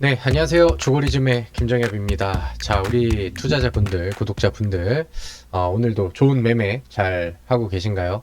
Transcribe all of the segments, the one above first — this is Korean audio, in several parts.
네, 안녕하세요. 주거리즘의 김정엽입니다. 자, 우리 투자자분들, 구독자분들, 어, 오늘도 좋은 매매 잘 하고 계신가요?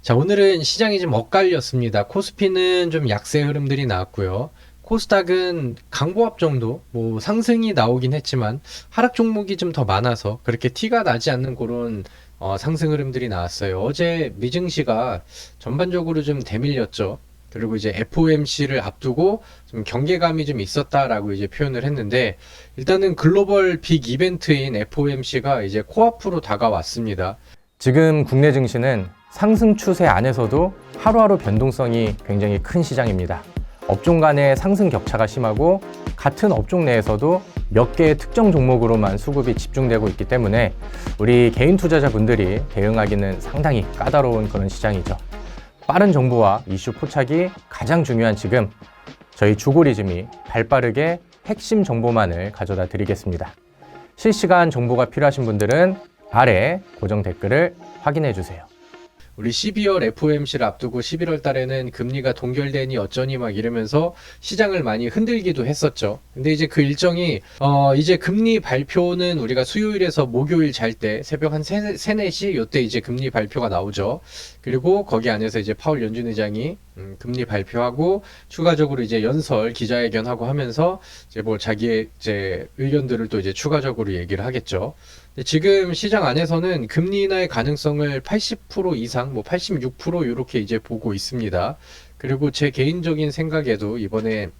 자, 오늘은 시장이 좀 엇갈렸습니다. 코스피는 좀 약세 흐름들이 나왔고요. 코스닥은 강보합 정도, 뭐 상승이 나오긴 했지만 하락 종목이 좀 더 많아서 그렇게 티가 나지 않는 그런 어, 상승 흐름들이 나왔어요. 어제 미증시가 전반적으로 좀 대밀렸죠. 그리고 이제 FOMC를 앞두고 좀 경계감이 좀 있었다라고 이제 표현을 했는데 일단은 글로벌 빅 이벤트인 FOMC가 이제 코앞으로 다가왔습니다. 지금 국내 증시는 상승 추세 안에서도 하루하루 변동성이 굉장히 큰 시장입니다. 업종 간의 상승 격차가 심하고 같은 업종 내에서도 몇 개의 특정 종목으로만 수급이 집중되고 있기 때문에 우리 개인 투자자분들이 대응하기는 상당히 까다로운 그런 시장이죠. 빠른 정보와 이슈 포착이 가장 중요한 지금 저희 주고리즘이 발빠르게 핵심 정보만을 가져다 드리겠습니다. 실시간 정보가 필요하신 분들은 아래 고정 댓글을 확인해 주세요. 우리 12월 FOMC를 앞두고 11월 달에는 금리가 동결되니 어쩌니 막 이러면서 시장을 많이 흔들기도 했었죠. 근데 이제 그 일정이 어 이제 금리 발표는 우리가 수요일에서 목요일 잘 때 새벽 한 3, 3, 4시 요때 이제 금리 발표가 나오죠. 그리고 거기 안에서 이제 파월 연준 의장이 음, 금리 발표하고 추가적으로 이제 연설 기자회견하고 하면서 이제 뭐 자기의 이제 의견들을 또 이제 추가적으로 얘기를 하겠죠. 근데 지금 시장 안에서는 금리 인하의 가능성을 80% 이상, 뭐 86% 이렇게 이제 보고 있습니다. 그리고 제 개인적인 생각에도 이번에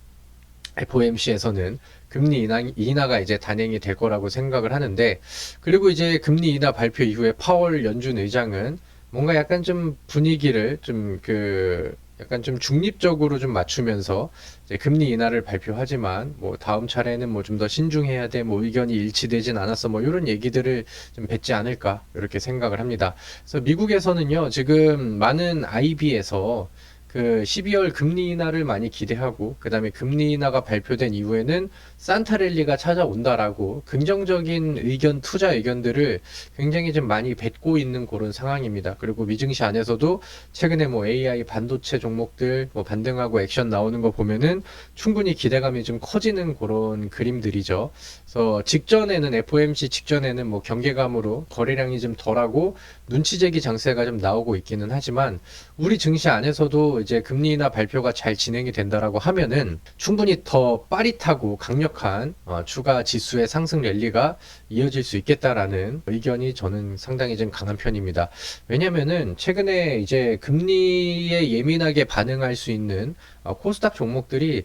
FOMC에서는 금리 인하, 인하가 이제 단행이 될 거라고 생각을 하는데, 그리고 이제 금리 인하 발표 이후에 파월 연준 의장은 뭔가 약간 좀 분위기를 좀 그, 약간 좀 중립적으로 좀 맞추면서 이제 금리 인하를 발표하지만 뭐 다음 차례는 뭐 좀 더 신중해야 돼, 뭐 의견이 일치되진 않았어, 뭐 이런 얘기들을 좀 뱉지 않을까 이렇게 생각을 합니다. 그래서 미국에서는요 지금 많은 IB에서 그 12월 금리 인하를 많이 기대하고 그다음에 금리 인하가 발표된 이후에는 산타랠리가 찾아온다라고 긍정적인 의견 투자 의견들을 굉장히 좀 많이 뱉고 있는 그런 상황입니다. 그리고 미증시 안에서도 최근에 뭐 AI 반도체 종목들 뭐 반등하고 액션 나오는 거 보면은 충분히 기대감이 좀 커지는 그런 그림들이죠. 그래서 직전에는 FOMC 직전에는 뭐 경계감으로 거래량이 좀 덜하고 눈치재기 장세가 좀 나오고 있기는 하지만 우리 증시 안에서도 이제 금리 인하 발표가 잘 진행이 된다라고 하면은 충분히 더 빠릿하고 강력한 어, 추가 지수의 상승 랠리가 이어질 수 있겠다라는 의견이 저는 상당히 좀 강한 편입니다. 왜냐면은 최근에 이제 금리에 예민하게 반응할 수 있는 어, 코스닥 종목들이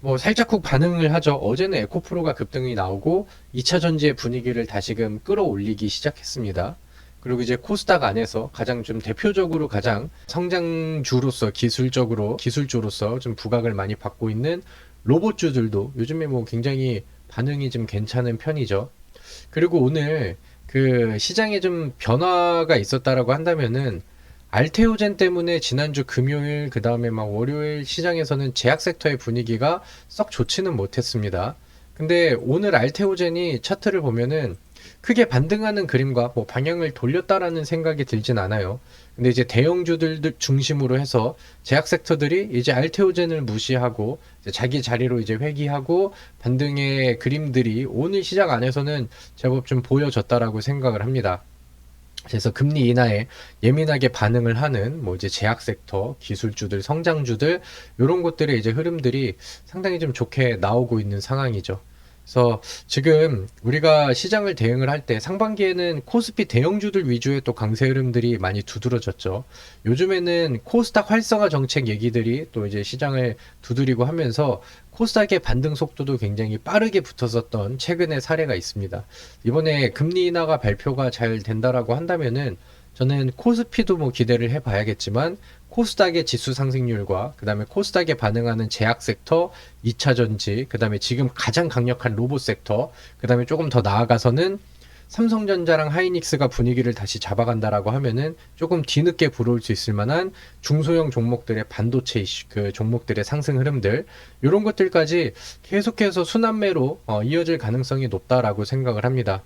뭐 살짝쿵 반응을 하죠. 어제는 에코프로가 급등이 나오고 2차 전지의 분위기를 다시금 끌어올리기 시작했습니다. 그리고 이제 코스닥 안에서 가장 좀 대표적으로 가장 성장주로서 기술적으로 기술주로서 좀 부각을 많이 받고 있는 로봇주들도 요즘에 뭐 굉장히 반응이 좀 괜찮은 편이죠. 그리고 오늘 그 시장에 좀 변화가 있었다라고 한다면은 알테오젠 때문에 지난주 금요일 그 다음에 막 월요일 시장에서는 제약 섹터의 분위기가 썩 좋지는 못했습니다. 근데 오늘 알테오젠이 차트를 보면은 크게 반등하는 그림과 뭐 방향을 돌렸다라는 생각이 들진 않아요. 근데 이제 대형주들 중심으로 해서 제약 섹터들이 이제 알테오젠을 무시하고 이제 자기 자리로 이제 회귀하고 반등의 그림들이 오늘 시장 안에서는 제법 좀 보여졌다라고 생각을 합니다. 그래서 금리 인하에 예민하게 반응을 하는 뭐 이제 제약 섹터, 기술주들, 성장주들 이런 것들의 이제 흐름들이 상당히 좀 좋게 나오고 있는 상황이죠. 그래서 지금 우리가 시장을 대응을 할 때 상반기에는 코스피 대형주들 위주의 또 강세 흐름들이 많이 두드러졌죠. 요즘에는 코스닥 활성화 정책 얘기들이 또 이제 시장을 두드리고 하면서 코스닥의 반등 속도도 굉장히 빠르게 붙었었던 최근의 사례가 있습니다. 이번에 금리 인하가 발표가 잘 된다라고 한다면은 저는 코스피도 뭐 기대를 해봐야겠지만 코스닥의 지수 상승률과 그다음에 코스닥에 반응하는 제약 섹터, 2차 전지, 그다음에 지금 가장 강력한 로봇 섹터, 그다음에 조금 더 나아가서는 삼성전자랑 하이닉스가 분위기를 다시 잡아간다라고 하면은 조금 뒤늦게 불어올 수 있을 만한 중소형 종목들의 반도체 그 종목들의 상승 흐름들 이런 것들까지 계속해서 순환매로 어, 이어질 가능성이 높다라고 생각을 합니다.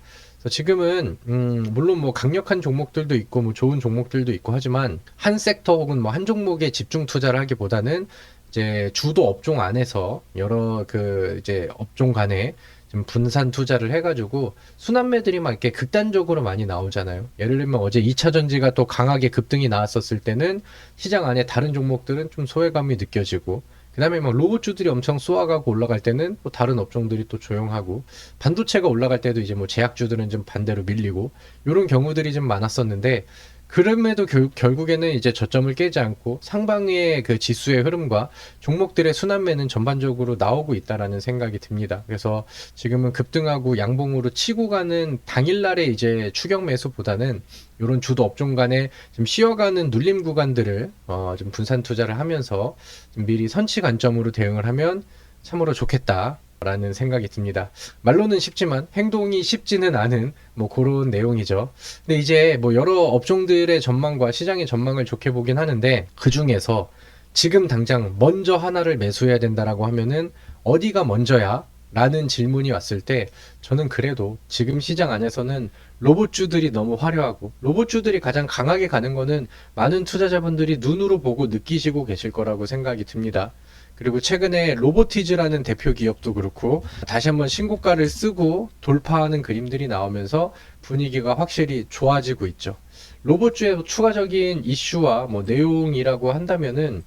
지금은 음, 물론 뭐 강력한 종목들도 있고 뭐 좋은 종목들도 있고 하지만 한 섹터 혹은 뭐 한 종목에 집중 투자를 하기보다는 이제 주도 업종 안에서 여러 그 이제 업종 간에 좀 분산 투자를 해가지고 순환매들이 막 이렇게 극단적으로 많이 나오잖아요. 예를 들면 어제 2차 전지가 또 강하게 급등이 나왔었을 때는 시장 안에 다른 종목들은 좀 소외감이 느껴지고 그다음에 막 로봇주들이 엄청 쏘아가고 올라갈 때는 또 다른 업종들이 또 조용하고 반도체가 올라갈 때도 이제 뭐 제약주들은 좀 반대로 밀리고 이런 경우들이 좀 많았었는데 그럼에도 결, 결국에는 이제 저점을 깨지 않고 상방의 그 지수의 흐름과 종목들의 순환매는 전반적으로 나오고 있다라는 생각이 듭니다. 그래서 지금은 급등하고 양봉으로 치고 가는 당일날의 이제 추격 매수보다는 이런 주도 업종 간에 좀 쉬어가는 눌림 구간들을 어, 좀 분산 투자를 하면서 좀 미리 선취 관점으로 대응을 하면 참으로 좋겠다. 라는 생각이 듭니다. 말로는 쉽지만 행동이 쉽지는 않은 뭐 그런 내용이죠. 근데 이제 뭐 여러 업종들의 전망과 시장의 전망을 좋게 보긴 하는데 그 중에서 지금 당장 먼저 하나를 매수해야 된다라고 하면은 어디가 먼저야? 라는 질문이 왔을 때 저는 그래도 지금 시장 안에서는 로봇주들이 너무 화려하고 로봇주들이 가장 강하게 가는 거는 많은 투자자분들이 눈으로 보고 느끼시고 계실 거라고 생각이 듭니다. 그리고 최근에 로보티즈라는 대표 기업도 그렇고 다시 한번 신고가를 쓰고 돌파하는 그림들이 나오면서 분위기가 확실히 좋아지고 있죠. 로봇주의 추가적인 이슈와 뭐 내용이라고 한다면은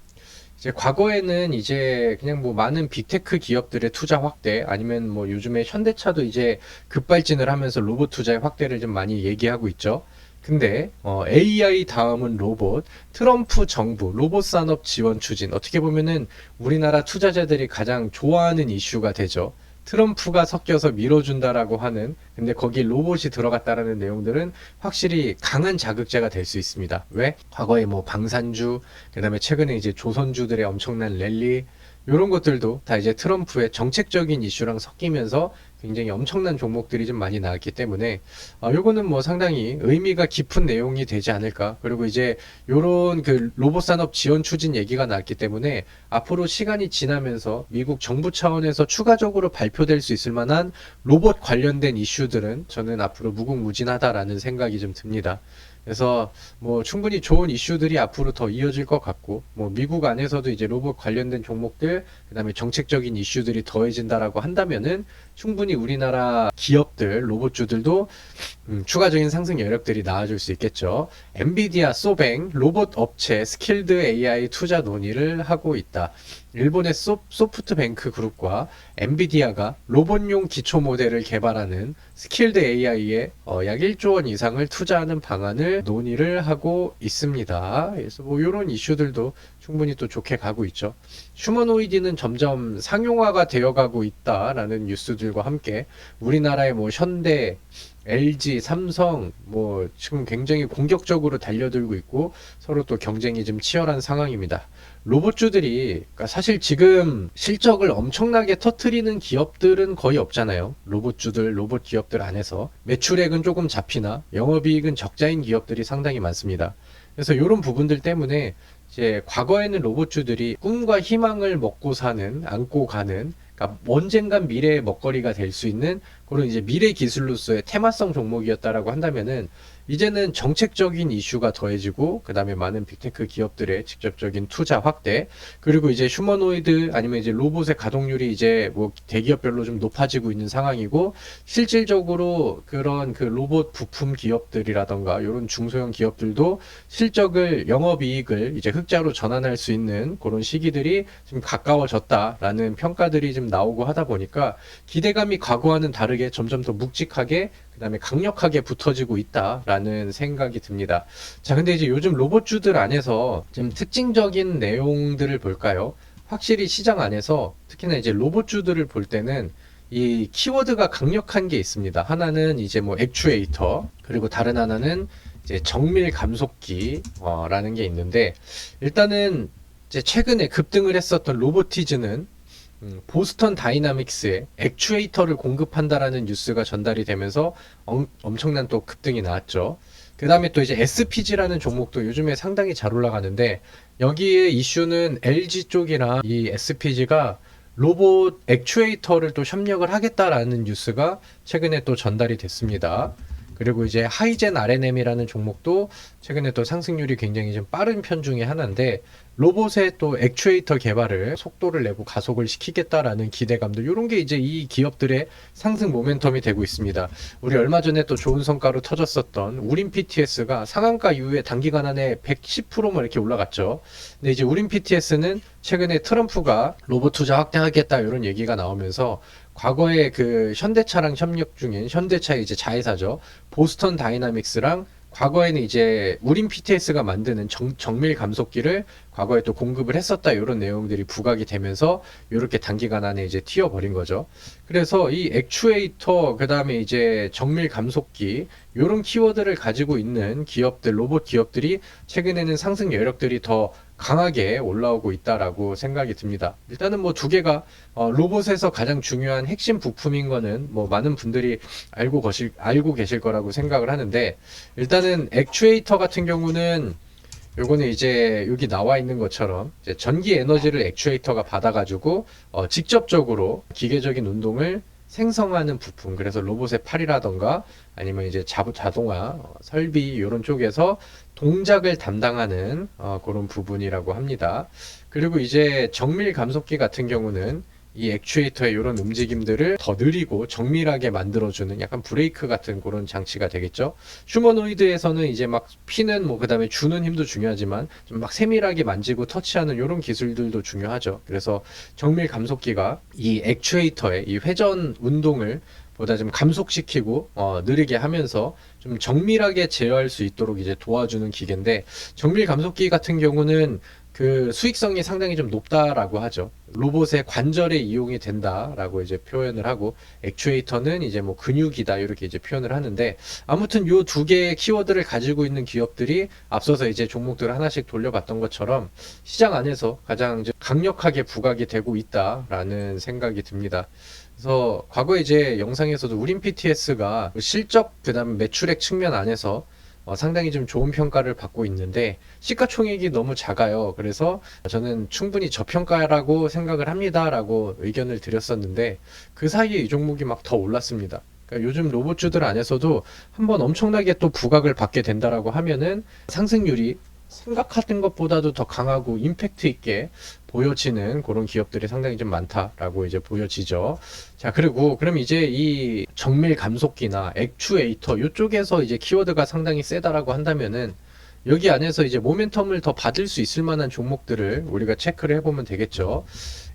이제 과거에는 이제 그냥 뭐 많은 빅테크 기업들의 투자 확대 아니면 뭐 요즘에 현대차도 이제 급발진을 하면서 로봇 투자의 확대를 좀 많이 얘기하고 있죠. 근데 어, AI 다음은 로봇, 트럼프 정부 로봇 산업 지원 추진 어떻게 보면은 우리나라 투자자들이 가장 좋아하는 이슈가 되죠. 트럼프가 섞여서 밀어준다라고 하는 근데 거기 로봇이 들어갔다라는 내용들은 확실히 강한 자극제가 될 수 있습니다. 왜? 과거에 뭐 방산주, 그다음에 최근에 이제 조선주들의 엄청난 랠리 이런 것들도 다 이제 트럼프의 정책적인 이슈랑 섞이면서 굉장히 엄청난 종목들이 좀 많이 나왔기 때문에 어, 요거는 뭐 상당히 의미가 깊은 내용이 되지 않을까. 그리고 이제 요런 그 로봇 산업 지원 추진 얘기가 나왔기 때문에 앞으로 시간이 지나면서 미국 정부 차원에서 추가적으로 발표될 수 있을 만한 로봇 관련된 이슈 들은 저는 앞으로 무궁무진하다라는 생각이 좀 듭니다. 그래서 뭐 충분히 좋은 이슈들이 앞으로 더 이어질 것 같고 뭐 미국 안에서도 이제 로봇 관련된 종목들 그다음에 정책적인 이슈들이 더해진다라고 한다면은 충분히 우리나라 기업들 로봇주들도 음, 추가적인 상승 여력들이 나와줄 수 있겠죠. 엔비디아, 소뱅, 로봇 업체, 스킬드 AI 투자 논의를 하고 있다. 일본의 소, 소프트뱅크 그룹과 엔비디아가 로봇용 기초 모델을 개발하는 스킬드 AI에 어, 약 1조 원 이상을 투자하는 방안을 논의를 하고 있습니다. 그래서 뭐 이런 이슈들도 충분히 또 좋게 가고 있죠. 휴머노이드는 점점 상용화가 되어가고 있다라는 뉴스들과 함께 우리나라의 뭐 현대, LG, 삼성 뭐 지금 굉장히 공격적으로 달려들고 있고 서로 또 경쟁이 좀 치열한 상황입니다. 로봇주들이 그러니까 사실 지금 실적을 엄청나게 터트리는 기업들은 거의 없잖아요. 로봇주들, 로봇 기업들 안에서 매출액은 조금 잡히나 영업이익은 적자인 기업들이 상당히 많습니다. 그래서 이런 부분들 때문에 이제 과거에는 로봇주들이 꿈과 희망을 먹고 사는, 안고 가는, 그러니까 언젠간 미래의 먹거리가 될 수 있는 그런 이제 미래 기술로서의 테마성 종목이었다라고 한다면은 이제는 정책적인 이슈가 더해지고 그다음에 많은 빅테크 기업들의 직접적인 투자 확대 그리고 이제 휴머노이드 아니면 이제 로봇의 가동률이 이제 뭐 대기업별로 좀 높아지고 있는 상황이고 실질적으로 그런 그 로봇 부품 기업들이라던가 이런 중소형 기업들도 실적을 영업 이익을 이제 흑자로 전환할 수 있는 그런 시기들이 좀 가까워졌다라는 평가들이 좀 나오고 하다 보니까 기대감이 과거와는 다르게 점점 더 묵직하게 그다음에 강력하게 붙어지고 있다라는 생각이 듭니다. 자, 근데 이제 요즘 로봇주들 안에서 좀 특징적인 내용들을 볼까요? 확실히 시장 안에서 특히나 이제 로봇주들을 볼 때는 이 키워드가 강력한 게 있습니다. 하나는 이제 뭐 액추에이터, 그리고 다른 하나는 이제 정밀 감속기라는 게 있는데 일단은 이제 최근에 급등을 했었던 로보티즈는 음, 보스턴 다이나믹스에 액추에이터를 공급한다라는 뉴스가 전달이 되면서 엄, 엄청난 또 급등이 나왔죠. 그 다음에 또 이제 SPG라는 종목도 요즘에 상당히 잘 올라가는데 여기에 이슈는 LG 쪽이랑 이 SPG가 로봇 액추에이터를 또 협력을 하겠다라는 뉴스가 최근에 또 전달이 됐습니다. 그리고 이제 하이젠 RNM이라는 종목도 최근에 또 상승률이 굉장히 좀 빠른 편 중에 하나인데 로봇의 또 액추에이터 개발을 속도를 내고 가속을 시키겠다라는 기대감도 이런 게 이제 이 기업들의 상승 모멘텀이 되고 있습니다. 우리 얼마 전에 또 좋은 성과로 터졌었던 우린 PTS가 상한가 이후에 단기간 안에 110%뭐 이렇게 올라갔죠. 근데 이제 우린 PTS는 최근에 트럼프가 로봇 투자 확대하겠다 이런 얘기가 나오면서 과거에 그 현대차랑 협력 중인 현대차의 이제 자회사죠. 보스턴 다이나믹스랑 과거에는 이제 우린 PTS가 만드는 정, 정밀 감속기를 과거에 또 공급을 했었다 이런 내용들이 부각이 되면서 이렇게 단기간 안에 이제 튀어버린 거죠. 그래서 이 액추에이터 그다음에 이제 정밀 감속기 이런 키워드를 가지고 있는 기업들 로봇 기업들이 최근에는 상승 여력들이 더 강하게 올라오고 있다라고 생각이 듭니다. 일단은 뭐 두 개가 어, 로봇에서 가장 중요한 핵심 부품인 거는 뭐 많은 분들이 알고 거실 알고 계실 거라고 생각을 하는데 일단은 액추에이터 같은 경우는 요거는 이제 여기 나와 있는 것처럼 전기 에너지를 액추에이터가 받아가지고 어, 직접적으로 기계적인 운동을 생성하는 부품 그래서 로봇의 팔이라던가 아니면 이제 자, 자동화 어, 설비 이런 쪽에서 동작을 담당하는 어, 그런 부분이라고 합니다. 그리고 이제 정밀 감속기 같은 경우는 이 액추에이터의 이런 움직임들을 더 느리고 정밀하게 만들어주는 약간 브레이크 같은 그런 장치가 되겠죠. 휴머노이드에서는 이제 막 피는 뭐 그다음에 주는 힘도 중요하지만 좀 막 세밀하게 만지고 터치하는 이런 기술들도 중요하죠. 그래서 정밀 감속기가 이 액추에이터의 이 회전 운동을 보다 좀 감속시키고 어, 느리게 하면서 좀 정밀하게 제어할 수 있도록 이제 도와주는 기계인데 정밀 감속기 같은 경우는 그 수익성이 상당히 좀 높다라고 하죠. 로봇의 관절에 이용이 된다라고 이제 표현을 하고 액추에이터는 이제 뭐 근육이다 이렇게 이제 표현을 하는데 아무튼 요 두 개의 키워드를 가지고 있는 기업들이 앞서서 이제 종목들을 하나씩 돌려봤던 것처럼 시장 안에서 가장 강력하게 부각이 되고 있다라는 생각이 듭니다. 그래서 과거 이제 영상에서도 우린 PTS가 실적 그다음 매출액 측면 안에서 어, 상당히 좀 좋은 평가를 받고 있는데 시가총액이 너무 작아요. 그래서 저는 충분히 저평가라고 생각을 합니다라고 의견을 드렸었는데 그 사이에 이 종목이 막 더 올랐습니다. 그러니까 요즘 로봇주들 안에서도 한번 엄청나게 또 부각을 받게 된다라고 하면은 상승률이 생각하던 것보다도 더 강하고 임팩트 있게 보여지는 그런 기업들이 상당히 좀 많다라고 이제 보여지죠. 자, 그리고 그럼 이제 이 정밀 감속기나 액추에이터 이쪽에서 이제 키워드가 상당히 세다라고 한다면은 여기 안에서 이제 모멘텀을 더 받을 수 있을 만한 종목들을 우리가 체크를 해보면 되겠죠.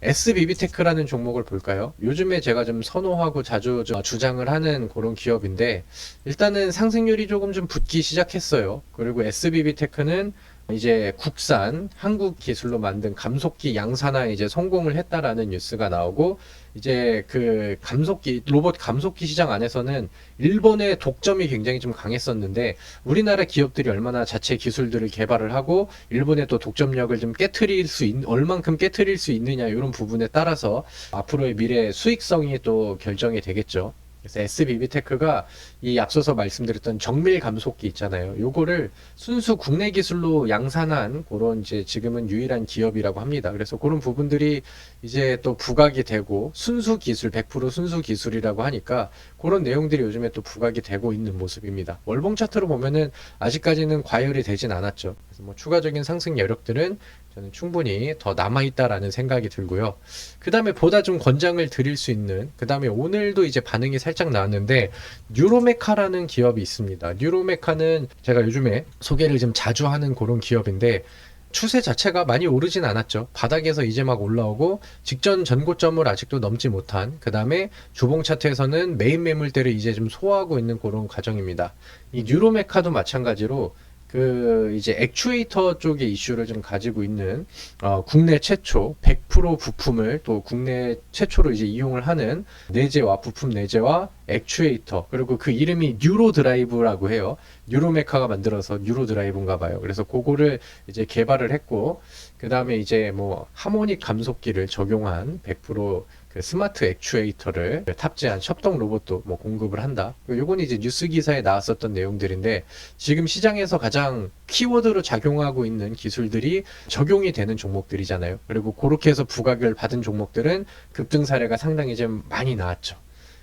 SBB테크라는 종목을 볼까요? 요즘에 제가 좀 선호하고 자주 좀 주장을 하는 그런 기업인데 일단은 상승률이 조금 좀 붙기 시작했어요. 그리고 SBB테크는 이제 국산 한국 기술로 만든 감속기 양산화에 이제 성공을 했다라는 뉴스가 나오고 이제 그 감속기 로봇 감속기 시장 안에서는 일본의 독점이 굉장히 좀 강했었는데 우리나라 기업들이 얼마나 자체 기술들을 개발을 하고 일본의 또 독점력을 좀 깨트릴 수 있, 얼만큼 깨트릴 수 있느냐 이런 부분에 따라서 앞으로의 미래 수익성이 또 결정이 되겠죠. 그래서 SBB테크가 이 앞서서 말씀드렸던 정밀 감속기 있잖아요. 요거를 순수 국내 기술로 양산한 그런 이제 지금은 유일한 기업이라고 합니다. 그래서 그런 부분들이 이제 또 부각이 되고 순수 기술 100% 순수 기술이라고 하니까 그런 내용들이 요즘에 또 부각이 되고 있는 모습입니다. 월봉 차트로 보면은 아직까지는 과열이 되진 않았죠. 그래서 뭐 추가적인 상승 여력들은 저는 충분히 더 남아있다라는 생각이 들고요. 그 다음에 보다 좀 권장을 드릴 수 있는, 그 다음에 오늘도 이제 반응이 살짝 나왔는데, 뉴로메카라는 기업이 있습니다. 뉴로메카는 제가 요즘에 소개를 좀 자주 하는 그런 기업인데, 추세 자체가 많이 오르진 않았죠. 바닥에서 이제 막 올라오고 직전 전고점을 아직도 넘지 못한 그 다음에 주봉 차트에서는 메인 매물대를 이제 좀 소화하고 있는 그런 과정입니다. 이 뉴로메카도 마찬가지로 그 이제 액추에이터 쪽의 이슈를 좀 가지고 있는 어, 국내 최초 100% 부품을 또 국내 최초로 이제 이용을 하는 내재와 부품 내재와 액추에이터 그리고 그 이름이 뉴로 드라이브라고 해요. 뉴로메카가 만들어서 뉴로 드라이브인가 봐요. 그래서 그거를 이제 개발을 했고 그 다음에 이제 뭐 하모닉 감속기를 적용한 100%그 스마트 액추에이터를 탑재한 협동 로봇도 뭐 공급을 한다. 요건 이제 뉴스 기사에 나왔었던 내용들인데 지금 시장에서 가장 키워드로 작용하고 있는 기술들이 적용이 되는 종목들이잖아요. 그리고 그렇게 해서 부각을 받은 종목들은 급등 사례가 상당히 좀 많이 나왔죠.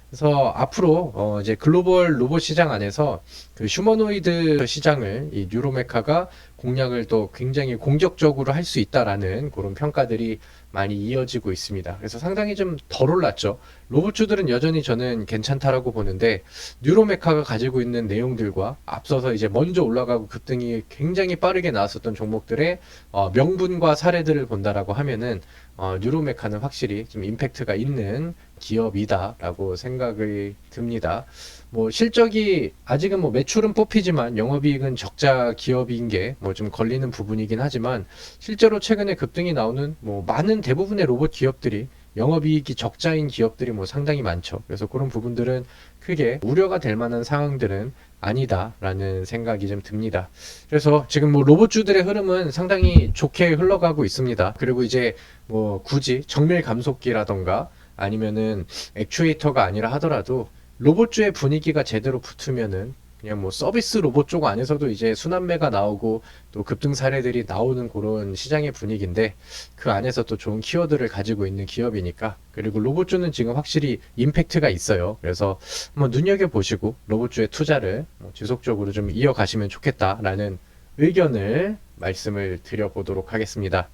그래서 앞으로 어 이제 글로벌 로봇 시장 안에서 그 휴머노이드 시장을 이 뉴로메카가 공략을 또 굉장히 공격적으로 할 수 있다라는 그런 평가들이 많이 이어지고 있습니다. 그래서 상당히 좀 덜 올랐죠. 로봇주들은 여전히 저는 괜찮다라고 보는데 뉴로메카가 가지고 있는 내용들과 앞서서 이제 먼저 올라가고 급등이 굉장히 빠르게 나왔었던 종목들의 어, 명분과 사례들을 본다라고 하면은 어, 뉴로메카는 확실히 좀 임팩트가 있는 기업이다라고 생각이 듭니다. 뭐 실적이 아직은 뭐 매출은 뽑히지만 영업이익은 적자 기업인 게 뭐 좀 걸리는 부분이긴 하지만 실제로 최근에 급등이 나오는 뭐 많은 대부분의 로봇 기업들이 영업이익이 적자인 기업들이 뭐 상당히 많죠. 그래서 그런 부분들은 크게 우려가 될 만한 상황들은 아니다라는 생각이 좀 듭니다. 그래서 지금 뭐 로봇주들의 흐름은 상당히 좋게 흘러가고 있습니다. 그리고 이제 뭐 굳이 정밀 감속기라던가 아니면은 액추에이터가 아니라 하더라도 로봇주의 분위기가 제대로 붙으면은 그냥 뭐 서비스 로봇 쪽 안에서도 이제 순환매가 나오고 또 급등 사례들이 나오는 그런 시장의 분위기인데 그 안에서 또 좋은 키워드를 가지고 있는 기업이니까 그리고 로봇주는 지금 확실히 임팩트가 있어요. 그래서 한번 눈여겨 보시고 로봇주의 투자를 뭐 지속적으로 좀 이어가시면 좋겠다라는 의견을 말씀을 드려보도록 하겠습니다.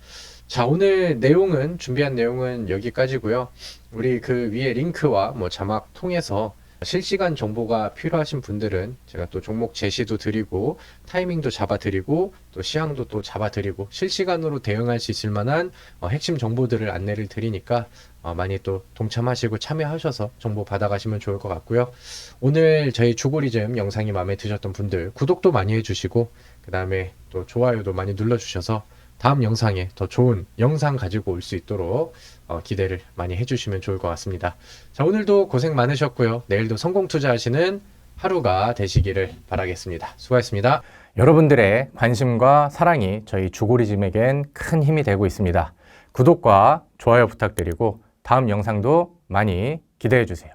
자, 오늘 내용은, 준비한 내용은 여기까지고요 우리 그 위에 링크와 뭐 자막 통해서 실시간 정보가 필요하신 분들은 제가 또 종목 제시도 드리고 타이밍도 잡아 드리고 또 시향도 또 잡아 드리고 실시간으로 대응할 수 있을 만한 어, 핵심 정보들을 안내를 드리니까 어, 많이 또 동참하시고 참여하셔서 정보 받아가시면 좋을 것 같고요. 오늘 저희 주고리즘 영상이 마음에 드셨던 분들 구독도 많이 해주시고 그 다음에 또 좋아요도 많이 눌러주셔서 다음 영상에 더 좋은 영상 가지고 올 수 있도록 어, 기대를 많이 해주시면 좋을 것 같습니다. 자, 오늘도 고생 많으셨고요. 내일도 성공 투자하시는 하루가 되시기를 바라겠습니다. 수고하셨습니다. 여러분들의 관심과 사랑이 저희 주고리즘에겐 큰 힘이 되고 있습니다. 구독과 좋아요 부탁드리고 다음 영상도 많이 기대해 주세요.